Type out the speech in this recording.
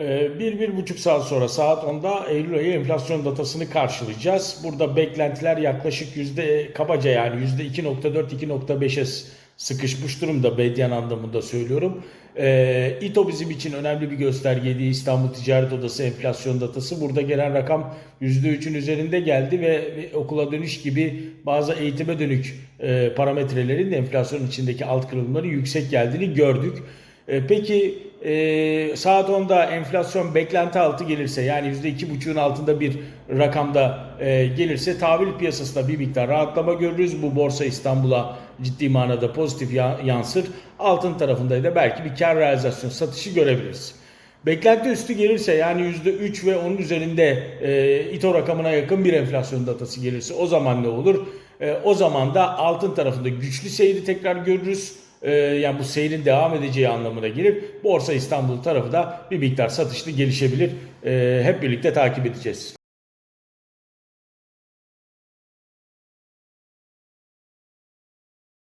Ee, Bir, bir buçuk saat sonra saat 10'da Eylül ayı enflasyon datasını karşılayacağız. Burada beklentiler yaklaşık yüzde kabaca yani yüzde 2.4-2.5'e sıkışmış durumda medyan anlamında söylüyorum. Ee, İTO bizim için önemli bir göstergeydi. İstanbul Ticaret Odası enflasyon datası. Burada gelen rakam %3'ün üzerinde geldi ve ve okula dönüş gibi bazı eğitime dönük e, parametrelerin de enflasyon içindeki alt kırılımların yüksek geldiğini gördük. E, Peki e, saat 10'da enflasyon beklenti altı gelirse yani %2,5'un altında bir rakamda e, gelirse tahvil piyasasında bir miktar rahatlama görürüz. Bu borsa İstanbul'a ciddi manada pozitif ya- yansır. Altın tarafında da belki bir kar realizasyon satışı görebiliriz. Beklenti üstü gelirse yani %3 ve onun üzerinde e, İTO rakamına yakın bir enflasyon datası gelirse o zaman ne olur? E, o zaman da altın tarafında güçlü seyri tekrar görürüz. E, yani bu seyrin devam edeceği anlamına gelir. Borsa İstanbul tarafı da bir miktar satışlı gelişebilir. E, hep birlikte takip edeceğiz.